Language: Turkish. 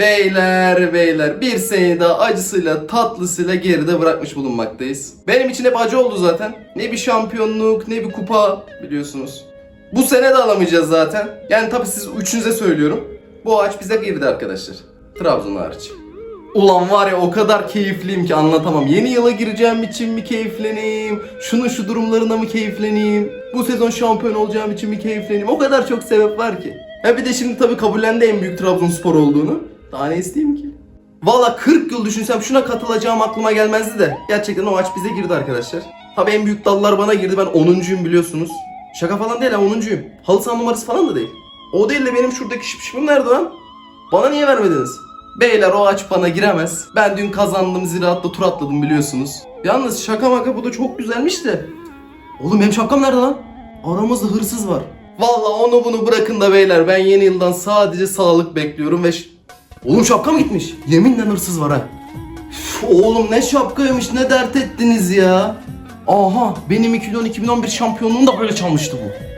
Beyler beyler bir seneyi daha acısıyla tatlısıyla geride bırakmış bulunmaktayız. Benim için hep acı oldu zaten. Ne bir şampiyonluk ne bir kupa biliyorsunuz. Bu sene de alamayacağız zaten. Yani tabii siz üçünüze söylüyorum. Bu ağaç bize girdi arkadaşlar. Trabzon hariç. Ulan var ya o kadar keyifliyim ki anlatamam. Yeni yıla gireceğim için mi keyifleneyim? Şunun şu durumlarına mı keyifleneyim? Bu sezon şampiyon olacağım için mi keyifleneyim? O kadar çok sebep var ki. Ha bir de şimdi tabii kabullendi en büyük Trabzonspor olduğunu. Daha ne isteyeyim ki? Valla 40 yıl düşünsem şuna katılacağım aklıma gelmezdi de. Gerçekten o aç bize girdi arkadaşlar. Tabii en büyük dallar bana girdi. Ben 10'uncuyum biliyorsunuz. Şaka falan değil ha 10'uncuyum. Halı saha numarası falan da değil. O değil de benim şuradaki şıpşıpım nerede lan? Bana niye vermediniz? Beyler o aç bana giremez. Ben dün kazandım ziraatta tur atladım biliyorsunuz. Yalnız şaka maka bu da çok güzelmiş de. Oğlum benim şapkam nerede lan? Aramızda hırsız var. Valla onu bunu bırakın da beyler ben yeni yıldan sadece sağlık bekliyorum ve... Oğlum şapkam gitmiş. Yeminle hırsız var ha. Üf, Oğlum ne şapkaymış ne dert ettiniz ya. Aha benim 2010-2011 şampiyonluğum da böyle çalmıştı bu.